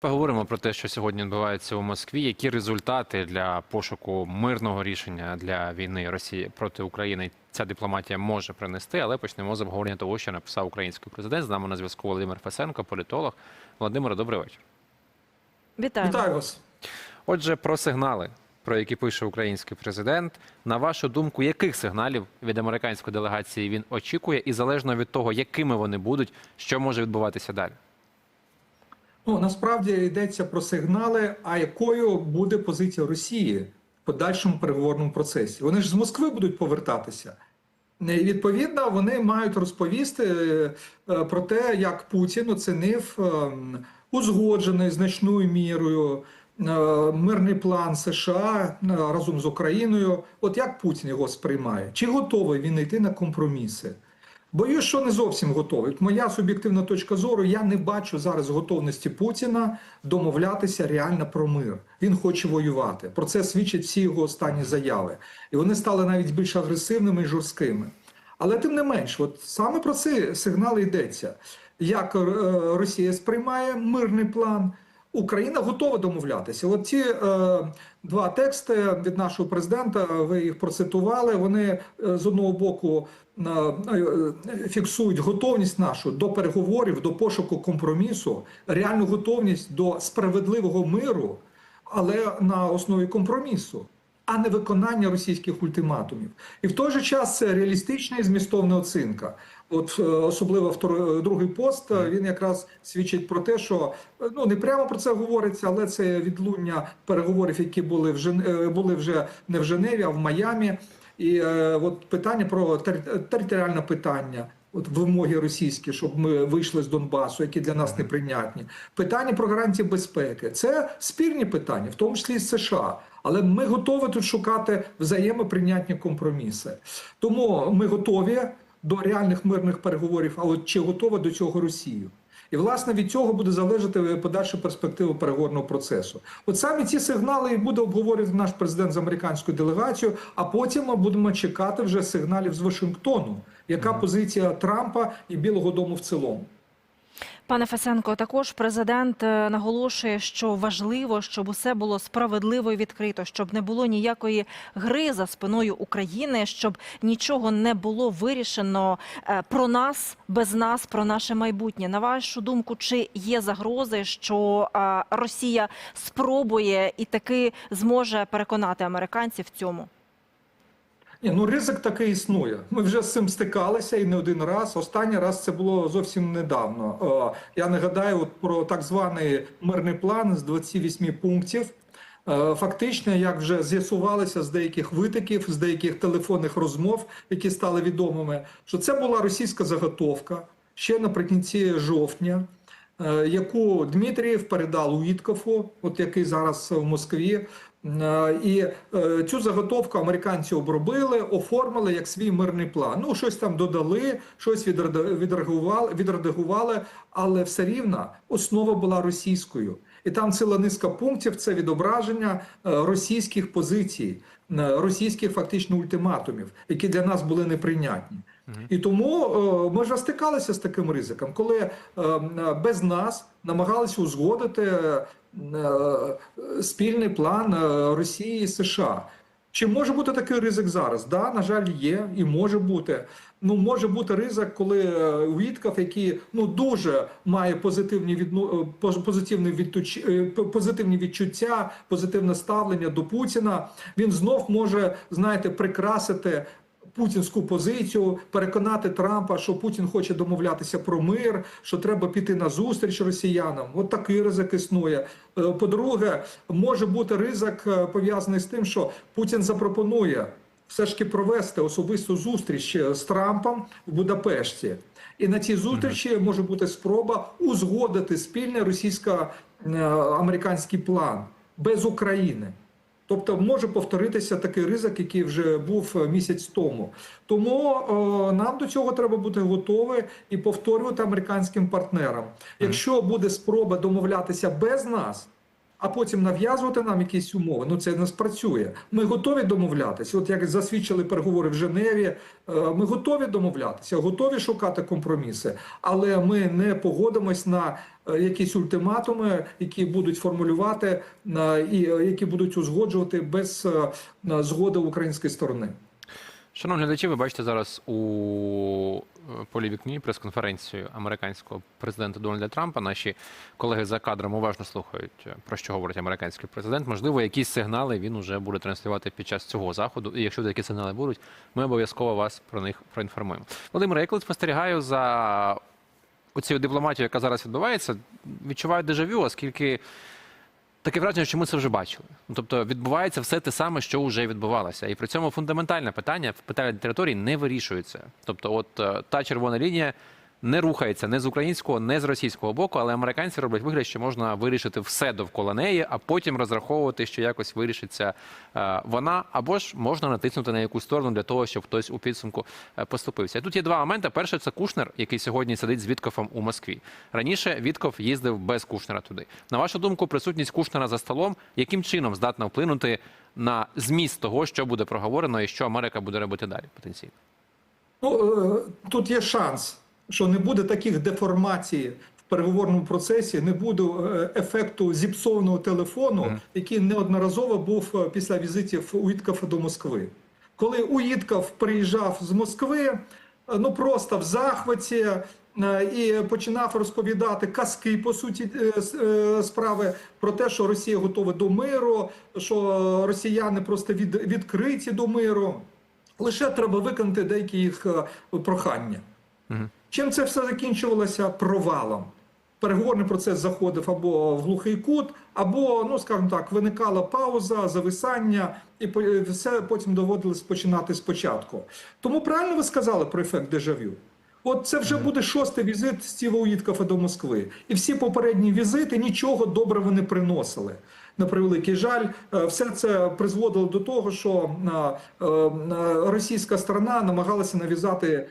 Поговоримо про те, що сьогодні відбувається у Москві. Які результати для пошуку мирного рішення для війни Росії проти України ця дипломатія може принести? Але почнемо з обговорення того, що написав український президент. З нами на зв'язку Володимир Фесенко, політолог. Володимире, добрий вечір. Вітаю. Вітаю вас. Отже, про сигнали, про які пише український президент. На вашу думку, яких сигналів від американської делегації він очікує, і залежно від того, якими вони будуть, що може відбуватися далі? Ну насправді йдеться про сигнали. А якою буде позиція Росії в подальшому переговорному процесі? Вони ж з Москви будуть повертатися. І, відповідно, вони мають розповісти е, про те, як Путін оцінив е, узгоджений значною мірою е, мирний план США е, разом з Україною. От як Путін його сприймає? Чи готовий він йти на компроміси? Боюсь, що не зовсім готовий. Моя суб'єктивна точка зору, я не бачу зараз готовності Путіна домовлятися реально про мир. Він хоче воювати. Про це свідчать всі його останні заяви. І вони стали навіть більш агресивними і жорсткими. Але тим не менш, от саме про ці сигнали йдеться. Як е, Росія сприймає мирний план, Україна готова домовлятися. От ці е, два тексти від нашого президента, ви їх процитували. Вони е, з одного боку е, е, фіксують готовність нашу до переговорів, до пошуку компромісу, реальну готовність до справедливого миру, але на основі компромісу. А не виконання російських ультиматумів, і в той же час це реалістична і змістовна оцінка. От е, особливо второй, другий пост е, він якраз свідчить про те, що е, ну не прямо про це говориться, але це відлуння переговорів, які були в Жен... е, були вже не в Женеві, а в Майамі. І е, от питання про тер- територіальне питання. От вимоги російські, щоб ми вийшли з Донбасу, які для нас неприйнятні. Питання про гарантії безпеки це спірні питання, в тому числі з США. Але ми готові тут шукати взаємоприйнятні компроміси. Тому ми готові до реальних мирних переговорів. А от чи готова до цього Росія? І власне від цього буде залежати подальша перспектива переговорного процесу. От саме ці сигнали і буде обговорювати наш президент з американською делегацією. А потім ми будемо чекати вже сигналів з Вашингтону, яка позиція Трампа і Білого Дому в цілому. Пане Фесенко, також президент е, наголошує, що важливо, щоб усе було справедливо і відкрито, щоб не було ніякої гри за спиною України, щоб нічого не було вирішено е, про нас без нас, про наше майбутнє. На вашу думку, чи є загрози, що е, Росія спробує і таки зможе переконати американців в цьому? Ні, ну ризик такий існує. Ми вже з цим стикалися і не один раз. Останній раз це було зовсім недавно. О, я нагадаю от про так званий мирний план з 28 пунктів. Е, Фактично, як вже з'ясувалося з деяких витоків, з деяких телефонних розмов, які стали відомими, що це була російська заготовка ще наприкінці жовтня, е, яку Дмитрієв передав Уіткофу, от який зараз в Москві. Е, І е, цю заготовку американці обробили, оформили як свій мирний план. Ну, щось там додали, щось відреда- відредагували, відредагували, але все рівно основа була російською. І там ціла низка пунктів це відображення е, російських позицій, російських фактично ультиматумів, які для нас були неприйнятні. І тому е, ми вже стикалися з таким ризиком, коли е, без нас намагалися узгодити е, спільний план Росії і США. Чи може бути такий ризик зараз? Да, на жаль, є і може бути. Ну може бути ризик, коли Вітков, який ну дуже має позитивні поз- позитивні відтуч... позитивні відчуття, позитивне ставлення до Путіна, він знов може знаєте прикрасити путінську позицію, переконати Трампа, що Путін хоче домовлятися про мир, що треба піти на зустріч росіянам. От такий ризик існує. Е, По-друге, може бути ризик е, пов'язаний з тим, що Путін запропонує все ж таки провести особисту зустріч е, з Трампом в Будапешті. І на цій зустрічі може бути спроба узгодити спільний російсько-американський план без України. Тобто може повторитися такий ризик, який вже був е, місяць тому. Тому е, нам до цього треба бути готові і повторювати американським партнерам. Якщо буде спроба домовлятися без нас, а потім нав'язувати нам якісь умови. Ну це не спрацює. Ми готові домовлятися. От як засвідчили переговори в Женеві, е, ми готові домовлятися, готові шукати компроміси, але ми не погодимось на е, якісь ультиматуми, які будуть формулювати е, і які будуть узгоджувати без згоди української сторони. Шановні глядачі, ви бачите зараз у е, полі вікні прес-конференцію американського президента Дональда Трампа. Наші колеги за кадром уважно слухають, е, про що говорить американський президент. Можливо, якісь сигнали він уже буде транслювати під час цього заходу. І якщо такі сигнали будуть, ми обов'язково вас про них проінформуємо. Володимир, я коли спостерігаю за оцією дипломатією, яка зараз відбувається, відчуваю дежавю, оскільки. Таке враження, що ми це вже бачили. Ну, тобто відбувається все те саме, що вже відбувалося. І при цьому фундаментальне питання в питання території не вирішується. Тобто, от е, та червона лінія не рухається не з українського, не з російського боку, але американці роблять вигляд, що можна вирішити все довкола неї, а потім розраховувати, що якось вирішиться е, вона, або ж можна натиснути на якусь сторону для того, щоб хтось у підсумку е, поступився. Тут є два моменти. Перший це Кушнер, який сьогодні сидить з Віткофом у Москві. Раніше Вітков їздив без Кушнера туди. На вашу думку, присутність Кушнера за столом яким чином здатна вплинути на зміст того, що буде проговорено, і що Америка буде робити далі потенційно? Ну, е, тут є шанс, що не буде таких деформацій в переговорному процесі, не буде е, ефекту зіпсованого телефону, який неодноразово був е, після візитів Уіткафа до Москви. Коли Уіткаф приїжджав з Москви, е, ну просто в захваті. І починав розповідати казки по суті справи про те, що Росія готова до миру, що росіяни просто від, відкриті до миру. Лише треба виконати деякі їх прохання. Чим це все закінчувалося провалом? Переговорний процес заходив або в глухий кут, або, ну скажімо так, виникала пауза, зависання, і все потім доводилось починати спочатку. Тому правильно ви сказали про ефект дежавю. От це вже буде шостий візит Стіва Уіткафа до Москви. І всі попередні візити нічого доброго не приносили. На превеликий жаль, е, все це призводило до того, що е, е, російська сторона намагалася нав'язати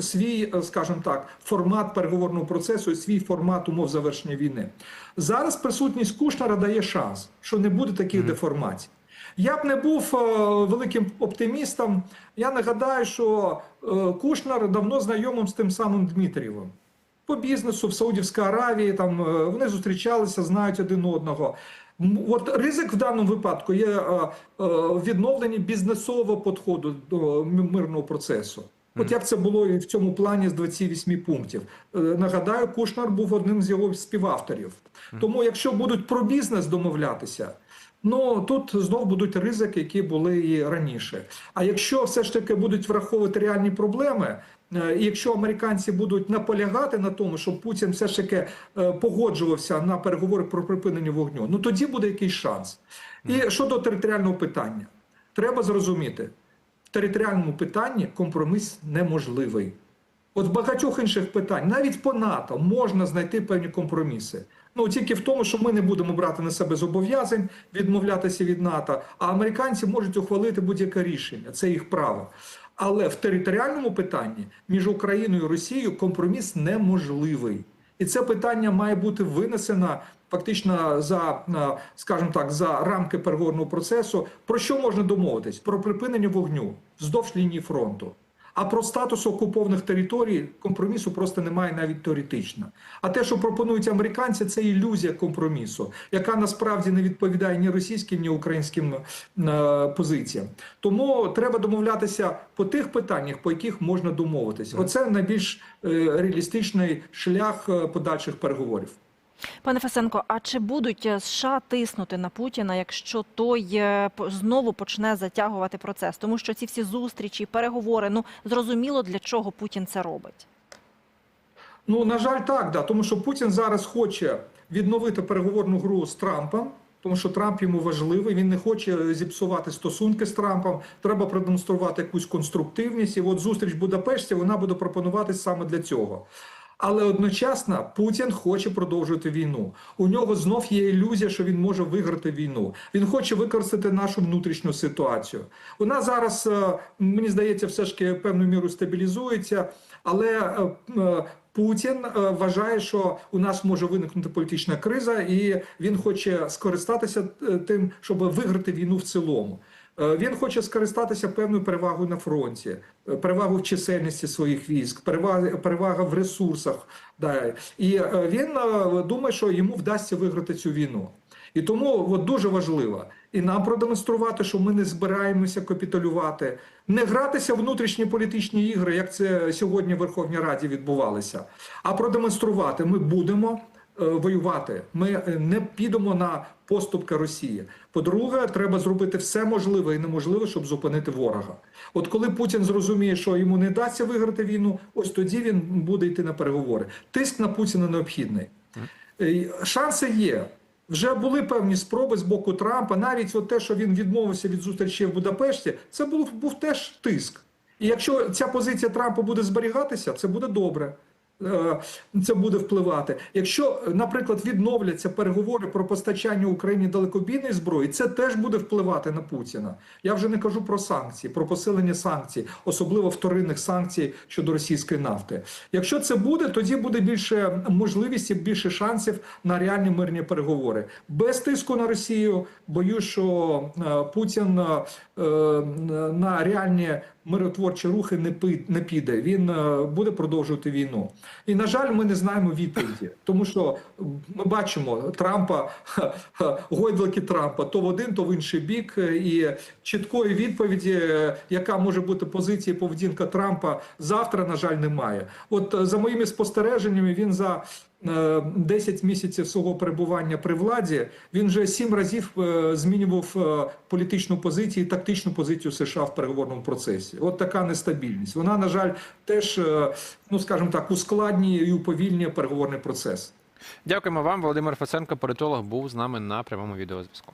свій, скажімо так, формат переговорного процесу, свій формат умов завершення війни. Зараз присутність Кушнера дає шанс, що не буде таких деформацій. Я б не був е, великим оптимістом. Я нагадаю, що е, Кушнер давно знайомим з тим самим Дмитрієвим. По бізнесу в Саудівській Аравії там е, вони зустрічалися, знають один одного. От ризик в даному випадку є відновлення бізнесового підходу до мирного процесу. От як це було і в цьому плані з 28 пунктів. Нагадаю, Кушнер був одним з його співавторів. Тому, якщо будуть про бізнес домовлятися, Ну тут знов будуть ризики, які були і раніше. А якщо все ж таки будуть враховувати реальні проблеми, е, і якщо американці будуть наполягати на тому, щоб Путін все ж таки е, погоджувався на переговори про припинення вогню, ну тоді буде якийсь шанс. І щодо територіального питання, треба зрозуміти, в територіальному питанні компроміс неможливий. От в багатьох інших питань, навіть по НАТО, можна знайти певні компроміси. Ну тільки в тому, що ми не будемо брати на себе зобов'язань, відмовлятися від НАТО, а американці можуть ухвалити будь-яке рішення, це їх право. Але в територіальному питанні між Україною і Росією компроміс неможливий. І це питання має бути винесено фактично за, скажімо так, за рамки переговорного процесу. Про що можна домовитись? Про припинення вогню вздовж лінії фронту. А про статус окупованих територій компромісу просто немає навіть теоретично. А те, що пропонують американці, це ілюзія компромісу, яка насправді не відповідає ні російським, ні українським е, позиціям. Тому треба домовлятися по тих питаннях, по яких можна домовитися. Оце найбільш е, реалістичний шлях е, подальших переговорів. Пане Фесенко, а чи будуть е, США тиснути на Путіна, якщо той е, знову почне затягувати процес? Тому що ці всі зустрічі, переговори, ну зрозуміло для чого Путін це робить. Ну на жаль, так да, тому що Путін зараз хоче відновити переговорну гру з Трампом. Тому що Трамп йому важливий, він не хоче зіпсувати стосунки з Трампом. Треба продемонструвати якусь конструктивність. І от зустріч в Будапешті вона буде пропонуватись саме для цього. Але одночасно Путін хоче продовжувати війну. У нього знов є ілюзія, що він може виграти війну. Він хоче використати нашу внутрішню ситуацію. Вона зараз, е, мені здається, все ж таки певною мірою стабілізується. Але е, е, Путін вважає, що у нас може виникнути політична криза, і він хоче скористатися тим, щоб виграти війну в цілому. Е, Він хоче скористатися певною перевагою на фронті, е, перевагу в чисельності своїх військ, перевага, перевага в ресурсах. Да. І е, він думає, що йому вдасться виграти цю війну. І тому от, дуже важливо і нам продемонструвати, що ми не збираємося капітулювати, не гратися внутрішні політичні ігри, як це сьогодні в Верховній Раді відбувалося, а продемонструвати, ми будемо воювати. Ми е, не підемо на поступки Росії. По-друге, треба зробити все можливе і неможливе, щоб зупинити ворога. От коли Путін зрозуміє, що йому не дасться виграти війну, ось тоді він буде йти на переговори. Тиск на Путіна необхідний. Е, Шанси є. Вже були певні спроби з боку Трампа. Навіть от те, що він відмовився від зустрічі в Будапешті, це був, був теж тиск. І якщо ця позиція Трампа буде зберігатися, це буде добре. Е, Це буде впливати. Якщо, наприклад, відновляться переговори про постачання Україні далекобійної зброї, це теж буде впливати на Путіна. Я вже не кажу про санкції, про посилення санкцій, особливо вторинних санкцій щодо російської нафти. Якщо це буде, тоді буде більше можливості, більше шансів на реальні мирні переговори. Без тиску на Росію боюсь, що е, Путін е, на реальні миротворчі рухи не піде. Він буде продовжувати війну. І на жаль, ми не знаємо відповіді, тому що ми бачимо Трампа, гойдлики Трампа то в один, то в інший бік. І чіткої відповіді, е, яка може бути позиція поведінка Трампа завтра, на жаль, немає. От е, за моїми спостереженнями, він за 10 місяців свого перебування при владі він вже сім разів е, змінював е, політичну позицію і тактичну позицію США в переговорному процесі. От така нестабільність. Вона, на жаль, теж, е, ну скажімо так, ускладнює і уповільнює переговорний процес. Дякуємо вам. Володимир Фасенко, політолог, був з нами на прямому відеозв'язку.